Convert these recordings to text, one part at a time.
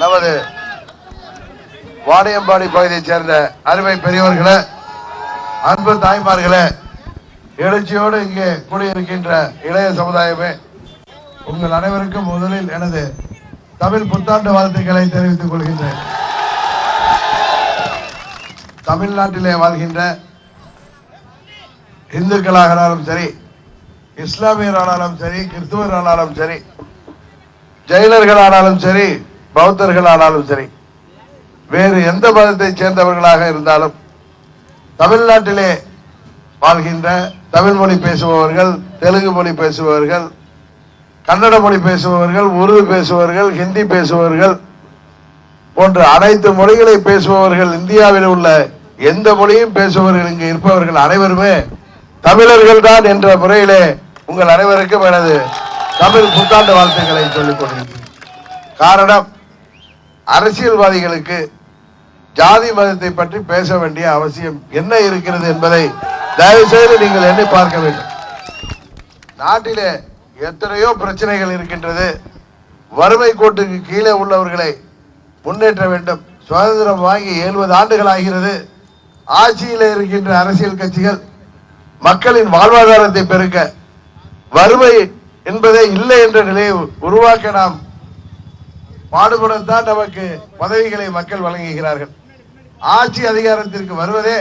நமது வாணியம்பாடி பகுதியைச் சேர்ந்த அருமை பெரியவர்களே அன்பு தாய்மார்களே எழுச்சியோடு இங்கே கூடியிருக்கின்ற இளைய சமுதாயமே உங்கள் அனைவருக்கும் முதலில் எனது தமிழ் புத்தாண்டு வாழ்த்துக்களை தெரிவித்துக் கொள்கின்றேன். தமிழ்நாட்டிலே வாழ்கின்ற இந்துக்களாகனாலும் சரி இஸ்லாமியரானாலும் சரி கிறிஸ்துவரானாலும் சரி ஜெயிலர்களானாலும் சரி பௌத்தர்களானாலும் சரி வேறு எந்த மதத்தை சேர்ந்தவர்களாக இருந்தாலும் தமிழ்நாட்டிலே வாழ்கின்ற தமிழ் மொழி பேசுபவர்கள் தெலுங்கு மொழி பேசுபவர்கள் கன்னட மொழி பேசுபவர்கள் உருது பேசுபவர்கள் ஹிந்தி பேசுபவர்கள் போன்ற அனைத்து மொழிகளை பேசுபவர்கள் இந்தியாவில் உள்ள எந்த மொழியும் பேசுபவர்கள் இங்கு இருப்பவர்கள் அனைவருமே தமிழர்கள் தான் என்ற முறையிலே உங்கள் அனைவருக்கும் எனது தமிழ் புத்தாண்டு வாழ்த்துக்களை சொல்லிக் கொள்கிறேன். காரணம் அரசியல்வாதிகளுக்கு ஜாதி மதத்தை பற்றி பேச வேண்டிய அவசியம் என்ன இருக்கிறது என்பதை தயவு செய்து நீங்கள் எண்ணி பார்க்க வேண்டும். நாட்டிலே எத்தனையோ பிரச்சனைகள் இருக்கின்றது. வறுமை கோட்டுக்கு கீழே உள்ளவர்களை முன்னேற்ற வேண்டும். சுதந்திரம் வாங்கி எழுபது ஆண்டுகள் ஆகிறது. ஆட்சியில் இருக்கின்ற அரசியல் கட்சிகள் மக்களின் வாழ்வாதாரத்தை பெருக்க வறுமை என்பதே இல்லை என்ற நிலையை உருவாக்க நாம் பாடுபடத்தான் நமக்கு பதவிகளை மக்கள் வழங்குகிறார்கள். ஆட்சி அதிகாரத்திற்கு வருவதே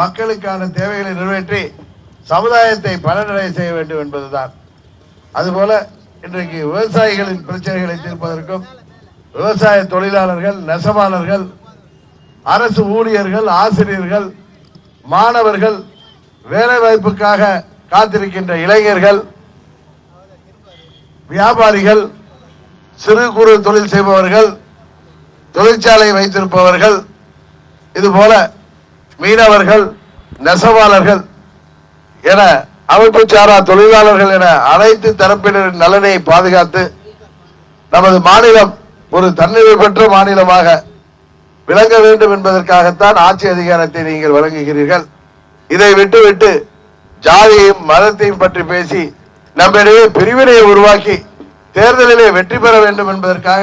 மக்களுக்கான தேவைகளை நிறைவேற்றி சமுதாயத்தை பலனடைய செய்ய வேண்டும் என்பதுதான். அதுபோல இன்றைக்கு விவசாயிகளின் பிரச்சனைகளை தீர்ப்பதற்கும் விவசாய தொழிலாளர்கள் நெசவாளர்கள் அரசு ஊழியர்கள் ஆசிரியர்கள் மாணவர்கள் வேலை வாய்ப்புக்காக காத்திருக்கின்ற இளைஞர்கள் வியாபாரிகள் சிறு குறு தொழில் செய்பவர்கள் தொழிற்சாலை வைத்திருப்பவர்கள் இதுபோல மீனவர்கள் நெசவாளர்கள் என அமைப்பு சாரா தொழிலாளர்கள் என அனைத்து தரப்பினரின் நலனை பாதுகாத்து நமது மாநிலம் ஒரு தன்னிலை பெற்ற மாநிலமாக விளங்க வேண்டும் என்பதற்காகத்தான் ஆட்சி அதிகாரத்தை நீங்கள் வழங்குகிறீர்கள். இதை விட்டுவிட்டு ஜாதியையும் மதத்தையும் பற்றி பேசி நம்மிடையே பிரிவினையை உருவாக்கி தேர்தலிலே வெற்றி பெற வேண்டும் என்பதற்காக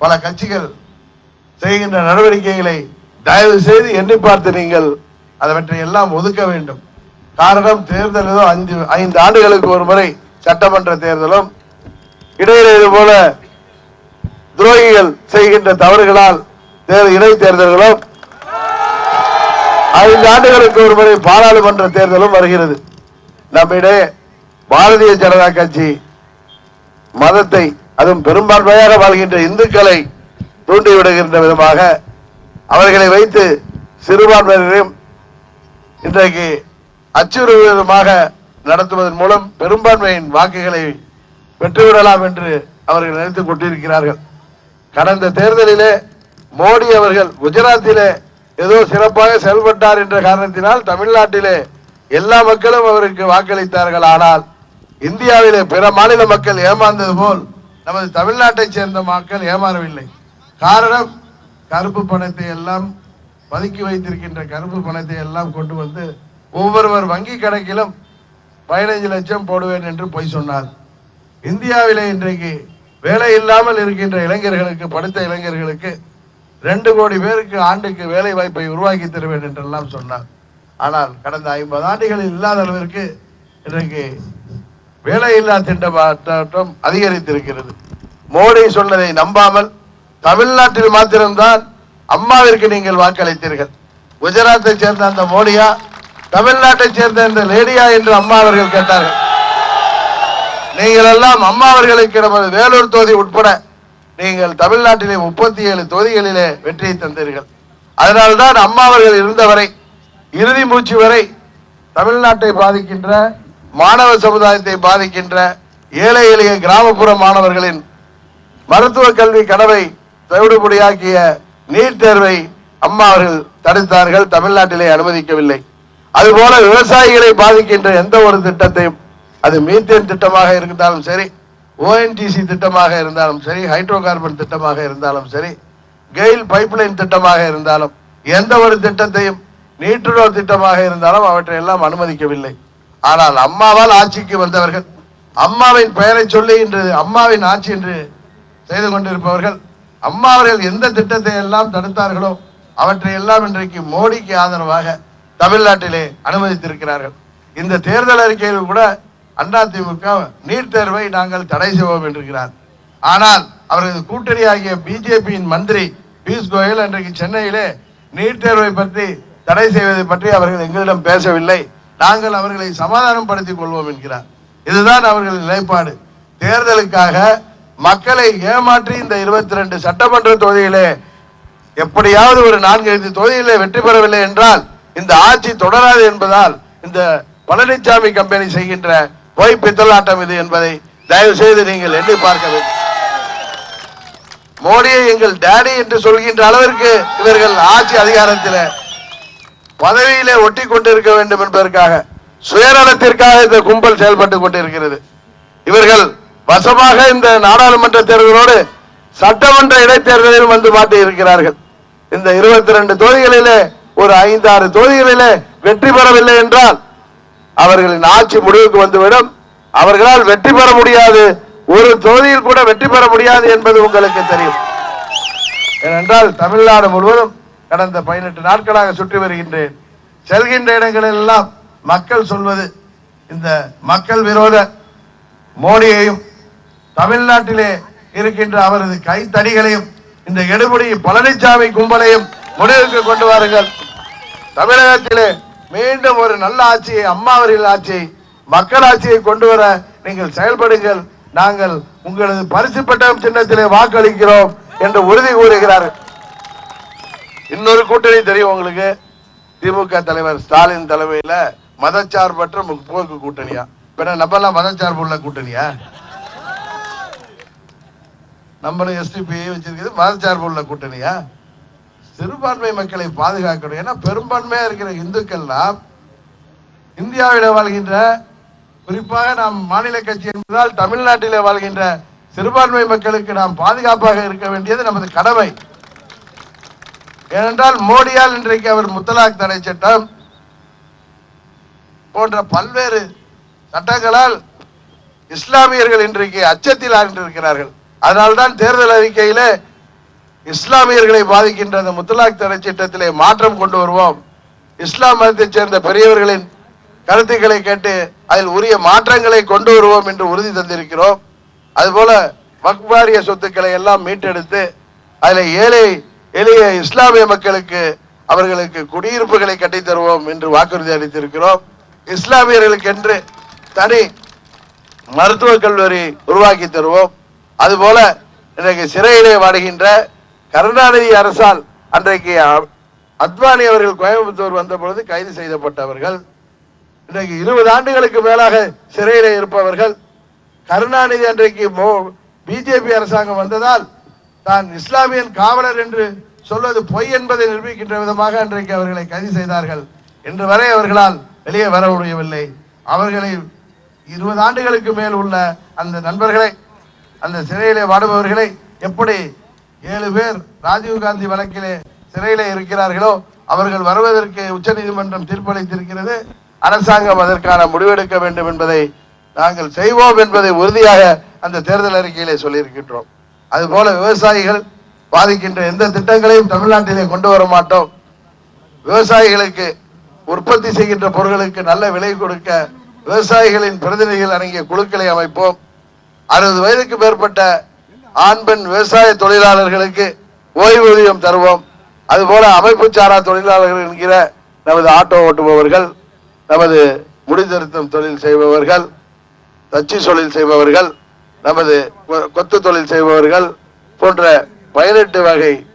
பல கட்சிகள் செய்கின்ற நடவடிக்கைகளை தயவு செய்து எண்ணி பார்த்து நீங்கள் அவற்றை எல்லாம் ஒதுக்க வேண்டும். காரணம் தேர்தல் ஏதோ அஞ்சு ஐந்து ஆண்டுகளுக்கு ஒரு முறை சட்டமன்ற தேர்தலும் இடையில இது போல துரோகிகள் செய்கின்ற தவறுகளால் தேர் இடைத்தேர்தல்களும் ஐந்து ஆண்டுகளுக்கு ஒரு முறை பாராளுமன்ற தேர்தலும் வருகிறது. நம்மிடையே பாரதிய ஜனதா கட்சி மதத்தை அதுவும் பெரும்பான்மையாக வாழ்கின்ற இந்துக்களை தூண்டிவிடுகின்ற விதமாக அவர்களை வைத்து சிறுபான்மையினரையும் இன்றைக்கு அச்சுறுத்தும் விதமாக நடத்துவதன் மூலம் பெரும்பான்மையின் வாக்குகளை பெற்றுவிடலாம் என்று அவர்கள் நினைத்துக் கொண்டிருக்கிறார்கள். கடந்த தேர்தலிலே மோடி அவர்கள் குஜராத்திலே ஏதோ சிறப்பாக செயல்பட்டார் என்ற காரணத்தினால் தமிழ்நாட்டிலே எல்லா மக்களும் அவருக்கு வாக்களித்தார்கள். ஆனால் இந்தியாவிலே பிற மாநில மக்கள் ஏமாந்தது போல் நமது தமிழ்நாட்டைச் சேர்ந்த மக்கள் ஏமாறவில்லை. காரணம் கருப்பு பணத்தை எல்லாம் பதுக்கி வைத்திருக்கின்ற கருப்பு பணத்தை எல்லாம் கொண்டு வந்து ஒவ்வொருவர் வங்கி கணக்கிலும் பதினைஞ்சு லட்சம் போடுவேன் என்று பொய் சொன்னார். இந்தியாவிலே இன்றைக்கு வேலை இல்லாமல் இருக்கின்ற இளைஞர்களுக்கு படித்த இளைஞர்களுக்கு ரெண்டு கோடி பேருக்கு ஆண்டுக்கு வேலை வாய்ப்பை உருவாக்கி தருவேன் என்றெல்லாம் சொன்னார். ஆனால் கடந்த ஐம்பது ஆண்டுகளில் இல்லாத அளவிற்கு இன்றைக்கு வேலையில்லா திட்டம் அதிகரித்திருக்கிறது. மோடி சொன்னதை நம்பாமல் தமிழ்நாட்டில் மாத்திரம்தான் அம்மாவிற்கு நீங்கள் வாக்களித்தீர்கள். குஜராத்தை சேர்ந்த அந்த மோடியா தமிழ்நாட்டை சேர்ந்த இந்த லேடியா என்று அம்மா அவர்கள் கேட்டார்கள். நீங்கள் எல்லாம் அம்மா அவர்களுக்கு நமது வேலூர் தொகுதி உட்பட நீங்கள் தமிழ்நாட்டிலே முப்பத்தி ஏழு தொகுதிகளிலே வெற்றியை தந்தீர்கள். அதனால்தான் அம்மா அவர்கள் இருந்தவரை இறுதி மூச்சு வரை தமிழ்நாட்டை பாதிக்கின்ற மாணவ சமுதாயத்தை பாதிக்கின்ற ஏழை எளிய கிராமப்புற மாணவர்களின் மருத்துவ கல்வி கனவை தவிடுபடியாக்கிய நீட் தேர்வை அம்மா அவர்கள் தடுத்தார்கள். தமிழ்நாட்டிலே அனுமதிக்கவில்லை. அதுபோல விவசாயிகளை பாதிக்கின்ற எந்த ஒரு திட்டத்தையும் அது மீத்தேன் திட்டமாக இருந்தாலும் சரி ஓஎன்டிசி திட்டமாக இருந்தாலும் சரி ஹைட்ரோ கார்பன் திட்டமாக இருந்தாலும் சரி கெயில் பைப்லைன் திட்டமாக இருந்தாலும் எந்த ஒரு திட்டத்தையும் நீட்டுறோ திட்டமாக இருந்தாலும் அவற்றை எல்லாம் அனுமதிக்கவில்லை. ஆனால் அம்மாவால் ஆட்சிக்கு வந்தவர்கள் அம்மாவின் பெயரை சொல்லி இன்று அம்மாவின் ஆட்சி என்று செய்து கொண்டிருப்பவர்கள் அம்மா அவர்கள் எந்த திட்டத்தை எல்லாம் தடுத்தார்களோ அவற்றை எல்லாம் இன்றைக்கு மோடிக்கு ஆதரவாக தமிழ்நாட்டிலே அனுமதித்திருக்கிறார்கள். இந்த தேர்தல் அறிக்கையில் கூட அதிமுக நீட் தேர்வை நாங்கள் தடை செய்வோம் என்றிருக்கிறார். ஆனால் அவரது கூட்டணி ஆகிய பிஜேபியின் மந்திரி பியூஷ் கோயல் அன்றைக்கு சென்னையிலே நீட் தேர்வை பற்றி தடை செய்வதை பற்றி அவர்கள் எங்களிடம் பேசவில்லை. நாங்கள் அவர்களை சமாதானப்படுத்திக் கொள்வோம் என்கிறார். இதுதான் அவர்களின் நிலைப்பாடு. தேர்தலுக்காக மக்களை ஏமாற்றி இந்த இருபத்தி ரெண்டு சட்டமன்ற தொகுதியிலே எப்படியாவது ஒரு நான்கு ஐந்து தொகுதியிலே வெற்றி பெறவில்லை என்றால் இந்த ஆட்சி தொடராது என்பதால் இந்த பழனிசாமி கம்பெனி செய்கின்ற பொய் பித்தலாட்டம் இது என்பதை தயவு செய்து நீங்கள் எண்ணி பார்க்க வேண்டும். மோடியை எங்கள் டேடி என்று சொல்கின்ற அளவிற்கு இவர்கள் ஆட்சி அதிகாரத்தில் பதவியிலே ஒட்டி கொண்டிருக்க வேண்டும் என்பதற்காக சுயநலத்திற்காக இந்த கும்பல் செயல்பட்டு கொண்டிருக்கிறது. இவர்கள் வசமாக இந்த நாடாளுமன்ற தேர்தலோடு சட்டமன்ற இடைத்தேர்தலில் வந்து மாட்டி இருக்கிறார்கள். இந்த இருபத்தி ரெண்டு தொகுதிகளிலே ஒரு ஐந்தாறு தொகுதிகளிலே வெற்றி பெறவில்லை என்றால் அவர்களின் ஆட்சி முடிவுக்கு வந்துவிடும். அவர்களால் வெற்றி பெற முடியாது. ஒரு தொகுதியில் கூட வெற்றி பெற முடியாது என்பது உங்களுக்கு தெரியும். ஏனென்றால் தமிழ்நாடு முழுவதும் கடந்த பதினெட்டு நாட்களாக சுற்றி வருகின்றேன். செல்கின்ற இடங்களில் எல்லாம் மக்கள் சொல்வது இந்த மக்கள் விரோத மோடியையும் தமிழ்நாட்டிலே இருக்கின்ற அவரது கைத்தடிகளையும் இந்த எடுபடி பழனிசாமி கும்பலையும் முடிவுக்கு கொண்டு வாருங்கள். தமிழகத்திலே மீண்டும் ஒரு நல்ல ஆட்சியை அம்மாவரின் ஆட்சியை மக்கள் ஆட்சியை கொண்டு வர நீங்கள் செயல்படுங்கள். நாங்கள் உங்களது பரிசு பெட்டகம் சின்னத்திலே வாக்களிக்கிறோம் என்று உறுதி கூறுகிறார்கள். இன்னொரு கூட்டணி தெரியும் உங்களுக்கு. திமுக தலைவர் ஸ்டாலின் தலைமையில மதச்சார்பற்ற முற்போக்கு கூட்டணியா? இப்ப நம்ம எல்லாம் மதச்சார்பு உள்ள கூட்டணியா? நம்மளும் எஸ்டிபி வச்சிருக்கிறது மதச்சார்பு உள்ள கூட்டணியா? சிறுபான்மை மக்களை பாதுகாக்கணும். ஏன்னா பெரும்பான்மையா இருக்கிற இந்துக்கள்லாம் இந்தியாவில வாழ்கின்ற குறிப்பாக நாம் மாநில கட்சி என்பதால் தமிழ்நாட்டிலே வாழ்கின்ற சிறுபான்மை மக்களுக்கு நாம் பாதுகாப்பாக இருக்க வேண்டியது நமது கடமை. ஏனென்றால் மோடியால் இன்றைக்கு அவர் முத்தலாக் தடை சட்டம் போன்ற பல்வேறு சட்டங்களால் இஸ்லாமியர்கள் இன்றைக்கு அச்சத்தில் ஆகின்றிருக்கிறார்கள் அதனால்தான் தேர்தல் அறிக்கையிலே இஸ்லாமியர்களை பாதிக்கின்ற அந்த முத்தலாக் தடை சட்டத்திலே மாற்றம் கொண்டு வருவோம். இஸ்லாம் மதத்தைச் சேர்ந்த பெரியவர்களின் கருத்துக்களை கேட்டு அதில் உரிய மாற்றங்களை கொண்டு வருவோம் என்று உறுதி தந்திருக்கிறோம். அதுபோல வக்வாரிய சொத்துக்களை எல்லாம் மீட்டெடுத்து அதில் ஏழை எளிய இஸ்லாமிய மக்களுக்கு அவர்களுக்கு குடியிருப்புகளை கட்டித் தருவோம் என்று வாக்குறுதி அளித்திருக்கிறோம். இஸ்லாமியர்களுக்கு என்று தனி மருத்துவக் கல்லூரி உருவாக்கி தருவோம். அதுபோல இன்றைக்கு சிறையிலே வாடுகின்ற கருணாநிதி அரசால் அன்றைக்கு அத்வானி அவர்கள் கோயம்புத்தூர் வந்த பொழுது கைது செய்யப்பட்டவர்கள். இன்றைக்கு இருபது ஆண்டுகளுக்கு மேலாக சிறையிலே இருப்பவர்கள். கருணாநிதி அன்றைக்கு பிஜேபி அரசாங்கம் வந்ததால் தான் இஸ்லாமியன் காவலர் என்று சொல்வது பொய் என்பதை நிரூபிக்கின்ற விதமாக அன்றைக்கு அவர்களை கைது செய்தார்கள். இன்று வரை அவர்களால் வெளியே வர முடியவில்லை. அவர்களை இருபது ஆண்டுகளுக்கு மேல் உள்ள அந்த நண்பர்களை அந்த சிறையிலே வாடுபவர்களை எப்படி ஏழு பேர் ராஜீவ்காந்தி வழக்கிலே சிறையிலே இருக்கிறார்களோ அவர்கள் வருவதற்கு உச்சநீதிமன்றம் தீர்ப்பளித்திருக்கிறது. அரசாங்கம் அதற்கான முடிவெடுக்க வேண்டும் என்பதை நாங்கள் செய்வோம் என்பதை உறுதியாக அந்த தேர்தல் அறிக்கையிலே சொல்லியிருக்கின்றோம். அதுபோல விவசாயிகள் பாதிக்கின்ற எந்த திட்டங்களையும் தமிழ்நாட்டிலே கொண்டு வர மாட்டோம். விவசாயிகளுக்கு உற்பத்தி செய்கின்ற பொருட்களுக்கு நல்ல விலை கொடுக்க விவசாயிகளின் பிரதிநிதிகள் அடங்கிய குழுக்களை அமைப்போம். அறுபது வயதுக்கு மேற்பட்ட ஆண் பெண் விவசாய தொழிலாளர்களுக்கு ஓய்வூதியம் தருவோம். அதுபோல அமைப்பு சாரா தொழிலாளர்கள் என்கிற நமது ஆட்டோ ஓட்டுபவர்கள் நமது முடிதிருத்தம் தொழில் செய்பவர்கள் தச்சு தொழில் செய்பவர்கள் நமது கொ- கொத்து தொழில் செய்பவர்கள் போன்ற பதினெட்டு வகை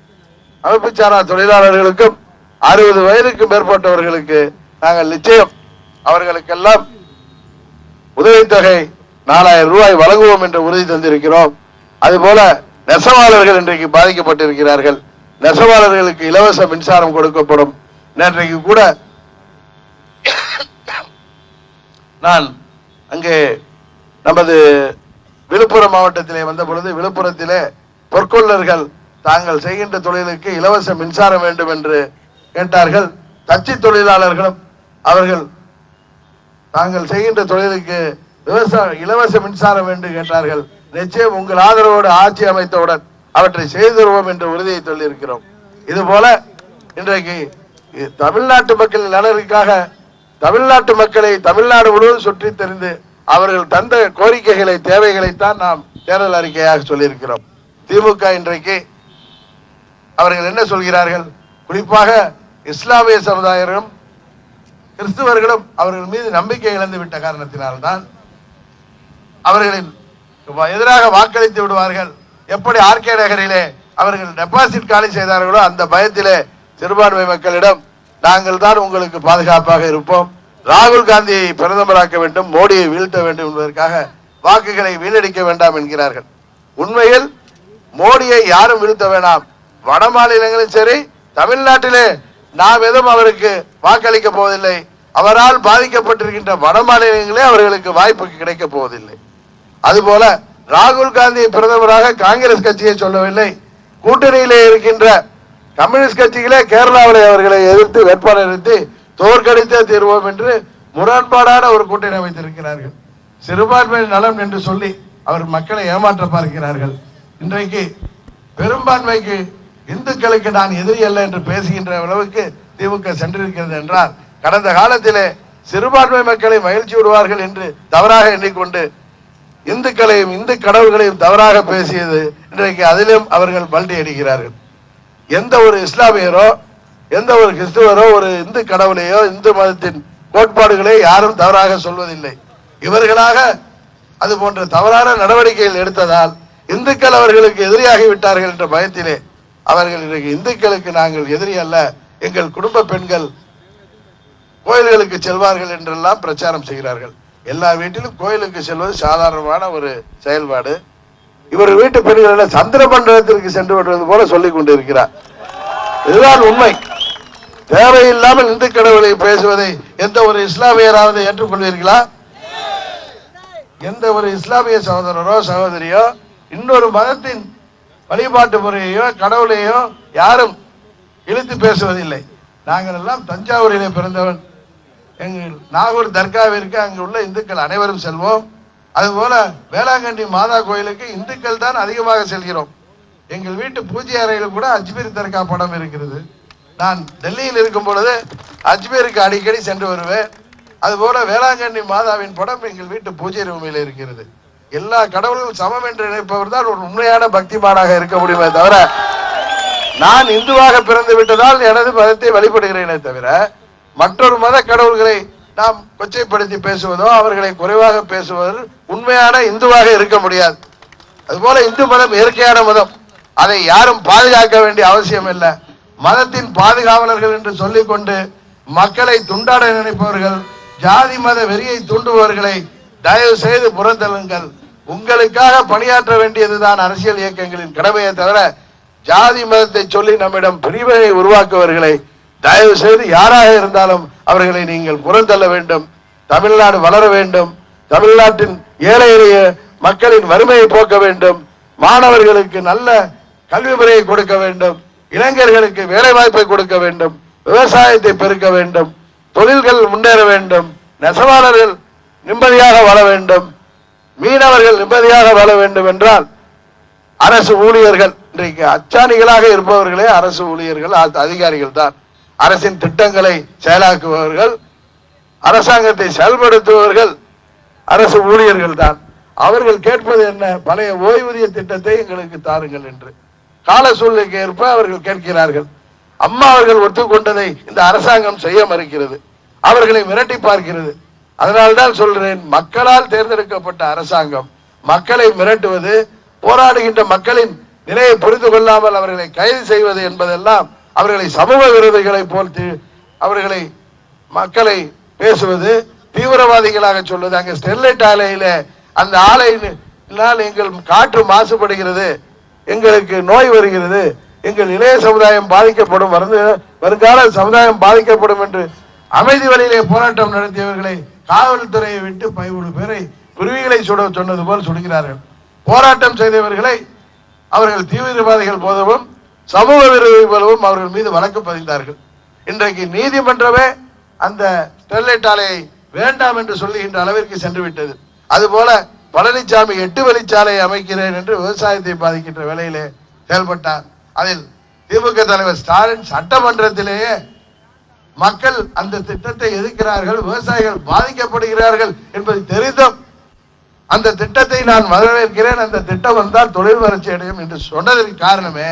அமைப்பு சாரா தொழிலாளர்களுக்கும் அறுபது வயதுக்கு மேற்பட்டவர்களுக்கு நாங்கள் நிச்சயம் அவர்களுக்கெல்லாம் உதவித்தொகை நாலாயிரம் ரூபாய் வழங்குவோம் என்று உறுதி தந்திருக்கிறோம். அதுபோல நெசவாளர்கள் இன்றைக்கு பாதிக்கப்பட்டிருக்கிறார்கள். நெசவாளர்களுக்கு இலவச மின்சாரம் கொடுக்கப்படும். நேற்றைக்கு கூட நான் அங்கே நமது விழுப்புரம் மாவட்டத்திலே வந்த பொழுது விழுப்புரத்திலே பொற்கொள்ளர்கள் தாங்கள் செய்கின்ற தொழிலுக்கு இலவச மின்சாரம் வேண்டும் என்று கேட்டார்கள். தச்சு தொழிலாளர்களும் அவர்கள் தாங்கள் செய்கின்ற தொழிலுக்கு விவசாய இலவச மின்சாரம் என்று கேட்டார்கள். நிச்சயம் உங்கள் ஆதரவோடு ஆட்சி அமைத்தவுடன் அவற்றை செய்து தருவோம் என்ற உறுதியை சொல்லியிருக்கிறோம். இது போல இன்றைக்கு தமிழ்நாட்டு மக்களின் நலனுக்காக தமிழ்நாட்டு மக்களை தமிழ்நாடு முழுவதும் சுற்றி தெரிந்து அவர்கள் தந்த கோரிக்கைகளை தேவைகளைத்தான் நாம் தேர்தல் அறிக்கையாக சொல்லியிருக்கிறோம். திமுக இன்றைக்கு அவர்கள் என்ன சொல்கிறார்கள்? குறிப்பாக இஸ்லாமிய சமுதாயர்களும் கிறிஸ்துவர்களும் அவர்கள் மீது நம்பிக்கை இழந்து விட்ட காரணத்தினால்தான் அவர்களின் எதிராக வாக்களித்து விடுவார்கள். எப்படி ஆர்கே நகரிலே அவர்கள் டெபாசிட் காலி செய்தார்களோ அந்த பயத்திலே சிறுபான்மை மக்களிடம் நாங்கள் தான் உங்களுக்கு பாதுகாப்பாக இருப்போம். ராகுல் காந்தியை பிரதமராக்க வேண்டும் மோடியை வீழ்த்த வேண்டும் என்பதற்காக வாக்குகளை வீணடிக்க வேண்டாம் என்கிறார்கள். உண்மையில் மோடியை யாரும் வீழ்த்த வேண்டாம் வட மாநிலங்களும் சரி தமிழ்நாட்டிலே நாம் எதுவும் அவருக்கு வாக்களிக்க போவதில்லை. அவரால் பாதிக்கப்பட்டிருக்கின்ற வட மாநிலங்களே அவர்களுக்கு வாய்ப்பு கிடைக்க போவதில்லை. அதுபோல ராகுல் காந்தியை பிரதமராக காங்கிரஸ் கட்சியை சொல்லவில்லை. கூட்டணியிலே இருக்கின்ற கம்யூனிஸ்ட் கட்சிகளே கேரளாவிலே அவர்களை எதிர்த்து வேட்பாளர் நிறுத்தி தோற்கடித்தே தீர்வோம் என்று முரண்பாடான ஒரு கூட்டணி அமைத்திருக்கிறார்கள். சிறுபான்மை நலம் என்று சொல்லி அவர் மக்களை ஏமாற்ற பார்க்கிறார்கள். இன்றைக்கு பெரும்பான்மைக்கு இந்துக்களுக்கு நான் எதிரி அல்ல என்று பேசுகின்ற அளவுக்கு திமுக சென்றிருக்கிறது என்றால் கடந்த காலத்திலே சிறுபான்மை மக்களை மகிழ்ச்சி விடுவார்கள் என்று தவறாக எண்ணிக்கொண்டு இந்துக்களையும் இந்து கடவுள்களையும் தவறாக பேசியது இன்றைக்கு அதிலும் அவர்கள் பல்டி அடிக்கிறார்கள் எந்த ஒரு இஸ்லாமியரோ எந்த ஒரு கிறிஸ்துவரோ ஒரு இந்து கடவுளையோ இந்து மதத்தின் கோட்பாடுகளை யாரும் தவறாக சொல்வதில்லை. இவர்களாக அது போன்ற தவறான நடவடிக்கைகள் எடுத்ததால் இந்துக்கள் அவர்களுக்கு எதிரியாகி விட்டார்கள் என்ற பயத்திலே அவர்கள் இன்றைக்கு இந்துக்களுக்கு நாங்கள் எதிரி அல்ல எங்கள் குடும்ப பெண்கள் கோயில்களுக்கு செல்வார்கள் என்றெல்லாம் பிரச்சாரம் செய்கிறார்கள். எல்லா வீட்டிலும் கோயிலுக்கு செல்வது சாதாரணமான ஒரு செயல்பாடு. இவர் வீட்டு பெண்கள் சந்திர மண்டலத்திற்கு சென்று வருவது போல சொல்லிக் கொண்டிருக்கிறார். இதுதான் உண்மை. தேவையில்லாமல் இந்து கடவுளை பேசுவதை எந்த ஒரு இஸ்லாமியராவது ஏற்றுக்கொள்வீர்களா? எந்த ஒரு இஸ்லாமிய சகோதரரோ சகோதரியோ இன்னொரு மதத்தின் வழிபாட்டு முறையையோ கடவுளையோ யாரும் இழுத்து பேசுவதில்லை. நாங்கள் எல்லாம் தஞ்சாவூரிலே பிறந்தவன். எங்கள் நாகூர் தர்காவிற்கு அங்கு உள்ள இந்துக்கள் அனைவரும் செல்வோம். அதுபோல வேளாங்கண்ணி மாதா கோயிலுக்கு இந்துக்கள் தான் அதிகமாக செல்கிறோம். எங்கள் வீட்டு பூஜை அறையில் கூட அஜ்மீர் தர்கா படம் இருக்கிறது. நான் டெல்லியில் இருக்கும் பொழுது அஜ்மீருக்கு அடிக்கடி சென்று வருவேன். அதுபோல வேளாங்கண்ணி மாதாவின் படம் எங்கள் வீட்டு பூஜை ரூமில் இருக்கிறது. எல்லா கடவுளும் சமம் என்று நினைப்பவர் தான் ஒரு உண்மையான பக்திமானாக இருக்க முடியுமே தவிர நான் இந்துவாக பிறந்து விட்டதால் எனது மதத்தை வழிபடுகிறேனே தவிர மற்றொரு மத கடவுள்களை நாம் கொச்சைப்படுத்தி பேசுவதோ அவர்களை குறைவாக பேசுவது உண்மையான இந்துவாக இருக்க முடியாது. அதுபோல இந்து மதம் இயற்கையான மதம். அதை யாரும் பாதுகாக்க வேண்டிய அவசியம் இல்லை. மதத்தின் பாதுகாவலர்கள் என்று சொல்லிக்கொண்டு மக்களை துண்டாட நினைப்பவர்கள் ஜாதி மத வெறியை தூண்டுபவர்களை தயவு செய்து புறந்தள்ளுங்கள். உங்களுக்காக பணியாற்ற வேண்டியதுதான் அரசியல் இயக்கங்களின் கடமையை தவிர ஜாதி மதத்தை சொல்லி நம்மிடம் பிரிவினை உருவாக்குவர்களை தயவு செய்து யாராக இருந்தாலும் அவர்களை நீங்கள் புறந்தள்ள வேண்டும் தமிழ்நாடு வளர வேண்டும் தமிழ்நாட்டின் ஏழை எளிய மக்களின் வறுமையை போக்க வேண்டும் மாணவர்களுக்கு நல்ல கல்வி முறையை கொடுக்க வேண்டும். இளைஞர்களுக்கு வேலை வாய்ப்பை கொடுக்க வேண்டும் விவசாயத்தை பெருக்க வேண்டும் தொழில்கள் முன்னேற வேண்டும் நெசவாளர்கள் நிம்மதியாக வாழ வேண்டும் மீனவர்கள் நிம்மதியாக வாழ வேண்டும் என்றால் அரசு ஊழியர்கள் இன்றைக்கு அச்சாணிகளாக இருப்பவர்களே அரசு ஊழியர்கள் அ- அதிகாரிகள் தான். அரசின் திட்டங்களை செயலாக்குபவர்கள் அரசாங்கத்தை செயல்படுத்துபவர்கள் அரசு ஊழியர்கள் தான். அவர்கள் கேட்பது என்ன? பழைய ஓய்வூதிய திட்டத்தை எங்களுக்கு தாருங்கள் என்று. கால சூழ்நிலைக்கு ஏற்ப அவர்கள் கேட்கிறார்கள். அம்மா அவர்கள் ஒத்துக்கொண்டதை இந்த அரசாங்கம் செய்ய மறுக்கிறது. அவர்களை மிரட்டி பார்க்கிறது. அதனால்தான் சொல்றேன் மக்களால் தேர்ந்தெடுக்கப்பட்ட அரசாங்கம் மக்களை மிரட்டுவது போராடுகின்ற மக்களின் நிலையை புரிந்து கொள்ளாமல் அவர்களை கைது செய்வது என்பதெல்லாம் அவர்களை சமூக விரோதிகளை போல் அவர்களை மக்களை பேசுவது தீவிரவாதிகளாக சொல்வது. அங்கே ஸ்டெர்லைட் ஆலையில அந்த ஆலையினால் எங்கள் காற்று மாசுபடுகிறது. எங்களுக்கு நோய் வருகிறது. எங்கள் இளைய சமுதாயம் பாதிக்கப்படும். வருந்த- வருங்கால சமுதாயம் பாதிக்கப்படும் என்று அமைதி வழியிலே போராட்டம் நடத்தியவர்களை காவல்துறையை விட்டு பதிமூணு பேரை குருவிகளை சுட சொன்னது போல் சுடுகிறார்கள் போராட்டம் செய்தவர்களை அவர்கள் தீவிரவாதிகள் போலவும் சமூக விரோதி போலவும் அவர்கள் மீது வழக்கு பதிந்தார்கள். இன்றைக்கு நீதிமன்றமே அந்த ஸ்டெர்லைட் ஆலையை வேண்டாம் என்று சொல்லுகின்ற அளவிற்கு சென்று விட்டது அதுபோல பழனிசாமி எட்டு வழிச்சாலை அமைக்கிறேன் என்று விவசாயத்தை பாதிக்கின்ற வேலையிலே செயல்பட்டார். அதில் திமுக தலைவர் ஸ்டாலின் சட்டமன்றத்திலேயே மக்கள் அந்த திட்டத்தை எதிர்க்கிறார்கள் விவசாயிகள் பாதிக்கப்படுகிறார்கள் என்பது தெரிந்தும் அந்த திட்டத்தை நான் வரவேற்கிறேன் அந்த திட்டம் வந்தால் தொழில் வளர்ச்சி அடையும் என்று சொன்னதற்கு காரணமே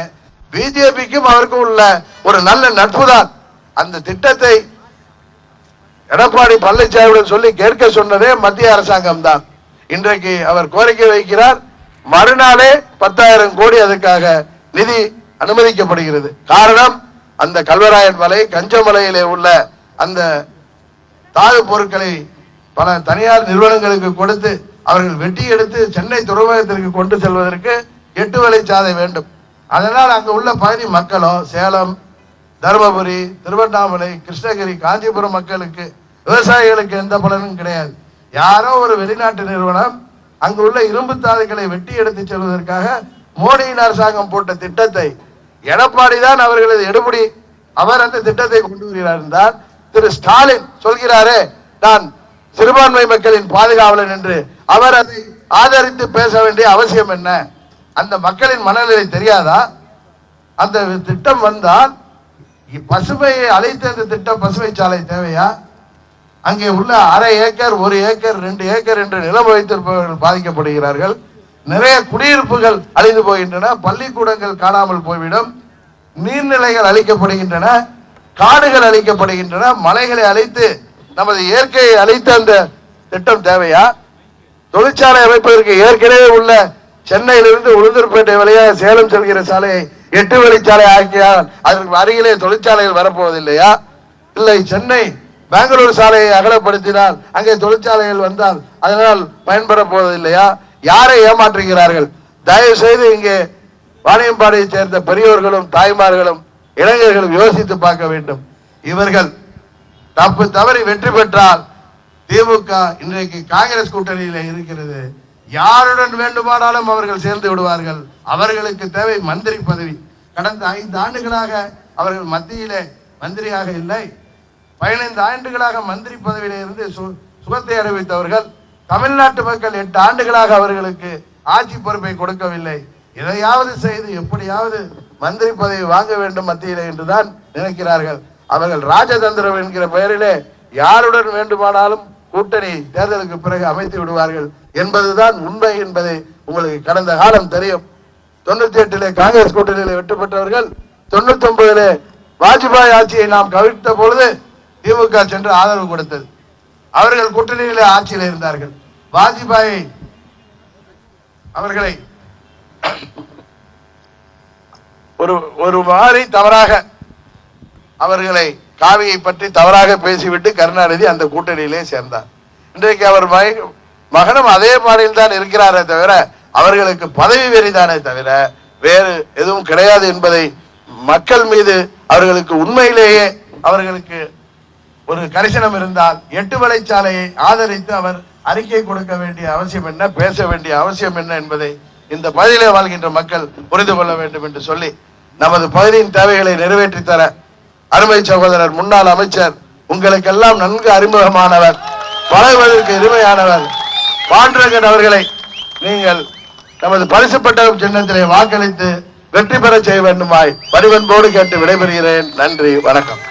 பிஜேபிக்கும் அவருக்கும் உள்ள ஒரு நல்ல நட்பு தான் அந்த திட்டத்தை எடப்பாடி பழனிசாமியுடன் சொல்லி கேட்க சொன்னதே மத்திய அரசாங்கம் தான் இன்றைக்கு அவர் கோரிக்கை வைக்கிறார். மறுநாளே பத்தாயிரம் கோடி அதுக்காக நிதி அனுமதிக்கப்படுகிறது. காரணம் அந்த கல்வராயன் மலை கஞ்சமலையிலே உள்ள அந்த தாது பொருட்களை பல தனியார் நிறுவனங்களுக்கு கொடுத்து அவர்கள் வெட்டி எடுத்து சென்னை துறைமுகத்திற்கு கொண்டு செல்வதற்கு எட்டு வழிச்சாலை வேண்டும். அதனால் அங்கு உள்ள பகுதி மக்களோ சேலம் தருமபுரி திருவண்ணாமலை கிருஷ்ணகிரி காஞ்சிபுரம் மக்களுக்கு விவசாயிகளுக்கு எந்த பலனும் கிடையாது. யாரோ ஒரு வெளிநாட்டு நிறுவனம் அங்கு உள்ள இரும்பு தாதுக்களை வெட்டி எடுத்து செல்வதற்காக மோடியின் அரசாங்கம் போட்ட திட்டத்தை எடப்பாடி தான் அவர்களது எடுபடி. அவர் அந்த திட்டத்தை கொண்டு வருகிறார் என்றால் திரு ஸ்டாலின் சொல்கிறாரே நான் சிறுபான்மை மக்களின் பாதுகாவலன் என்று. அவர் அதை ஆதரித்து பேச வேண்டிய அவசியம் என்ன? அந்த மக்களின் மனநிலை தெரியாதா? அந்த திட்டம் வந்தால் பசுமையை அழைத்த அந்த திட்டம் பசுமை சாலை தேவையா? அங்கே உள்ள அரை ஏக்கர் ஒரு ஏக்கர் ரெண்டு ஏக்கர் என்று நிலம் வைத்திருப்பவர்கள் பாதிக்கப்படுகிறார்கள். நிறைய குடியிருப்புகள் அழிந்து போகின்றன. பள்ளிக்கூடங்கள் காணாமல் போய்விடும். நீர்நிலைகள் அழிக்கப்படுகின்றன. காடுகள் அழிக்கப்படுகின்றன. மலைகளை அழித்து நமது இயற்கையை அழித்த அந்த திட்டம் தேவையா? தொழிற்சாலை அமைப்பதற்கு ஏற்கனவே உள்ள சென்னையிலிருந்து உளுந்தூர்பேட்டை வழியாக சேலம் செல்கிற சாலையை எட்டு வழிச்சாலை ஆக்கியால் அதற்கு அருகிலே தொழிற்சாலைகள் வரப்போவதில்லையா? இல்லை சென்னை பெங்களூர் சாலையை அகலப்படுத்தினால் அங்கே தொழிற்சாலைகள் வந்தால் அதனால் பயன்பெற போவதில்லையா? யாரை ஏமாற்றுகிறார்கள்? தயவு செய்து இங்கே வாணியம்பாடியை சேர்ந்த பெரியோர்களும் தாய்மார்களும் இளைஞர்களும் யோசித்து பார்க்க வேண்டும். இவர்கள் தப்பு தவறி வெற்றி பெற்றால் திமுக இன்றைக்கு காங்கிரஸ் கூட்டணியில் இருக்கிறது. யாருடன் வேண்டுமானாலும் அவர்கள் சேர்ந்து விடுவார்கள். அவர்களுக்கு தேவை மந்திரி பதவி. கடந்த ஐந்து ஆண்டுகளாக அவர்கள் மத்தியிலே மந்திரியாக இல்லை. பதினைந்து ஆண்டுகளாக மந்திரி பதவியிலிருந்து சு- சுகத்தை அறிவித்தவர்கள் தமிழ்நாட்டு மக்கள் எட்டு ஆண்டுகளாக அவர்களுக்கு ஆட்சி பொறுப்பை கொடுக்கவில்லை. எதையாவது செய்து எப்படியாவது மந்திரி பதவி வாங்க வேண்டும் மத்தியில் என்றுதான் நினைக்கிறார்கள். அவர்கள் ராஜதந்திரம் என்கிற பெயரிலே யாருடன் வேண்டுமானாலும் கூட்டணி தேர்தலுக்கு பிறகு அமைத்து விடுவார்கள் என்பதுதான் உண்மை என்பதை உங்களுக்கு கடந்த காலம் தெரியும். தொண்ணூத்தி எட்டிலே காங்கிரஸ் கூட்டணியிலே வெற்றி பெற்றவர்கள் தொண்ணூத்தி ஒன்பதிலே வாஜ்பாய் ஆட்சியை நாம் கவிழ்த்த பொழுது திமுக சென்று ஆதரவு கொடுத்தது. அவர்கள் கூட்டணியில் ஆட்சியில் இருந்தார்கள். வாஜ்பாய் அவர்களை ஒரு ஒரு மாதிரி தவறாக அவர்களை காவியை பற்றி தவறாக பேசிவிட்டு கருணாநிதி அந்த கூட்டணியிலே சேர்ந்தார். இன்றைக்கு அவர் மகனும் அதே பாதையில் தான் இருக்கிறாரே தவிர அவர்களுக்கு பதவி வெறிதானே தவிர வேறு எதுவும் கிடையாது என்பதை மக்கள் மீது அவர்களுக்கு உண்மையிலேயே அவர்களுக்கு ஒரு கரிசனம் இருந்தால் எட்டு வழிச்சாலையை ஆதரித்து அவர் அறிக்கை கொடுக்க வேண்டிய அவசியம் என்ன பேச வேண்டிய அவசியம் என்ன என்பதை இந்த பகுதியிலே வாழ்கின்ற மக்கள் புரிந்து கொள்ள வேண்டும் என்று சொல்லி நமது பகுதியின் தேவைகளை நிறைவேற்றி தர அருமை சகோதரர் முன்னாள் அமைச்சர் உங்களுக்கெல்லாம் நன்கு அறிமுகமானவர் பழகுவதற்கு எளிமையானவர் பாண்டரங்கன் அவர்களை நீங்கள் நமது பரிசுப்பட்ட சின்னத்திலே வாக்களித்து வெற்றி பெற செய்ய வேண்டுமாய் வடிவன்போடு கேட்டு விடைபெறுகிறேன். நன்றி வணக்கம்.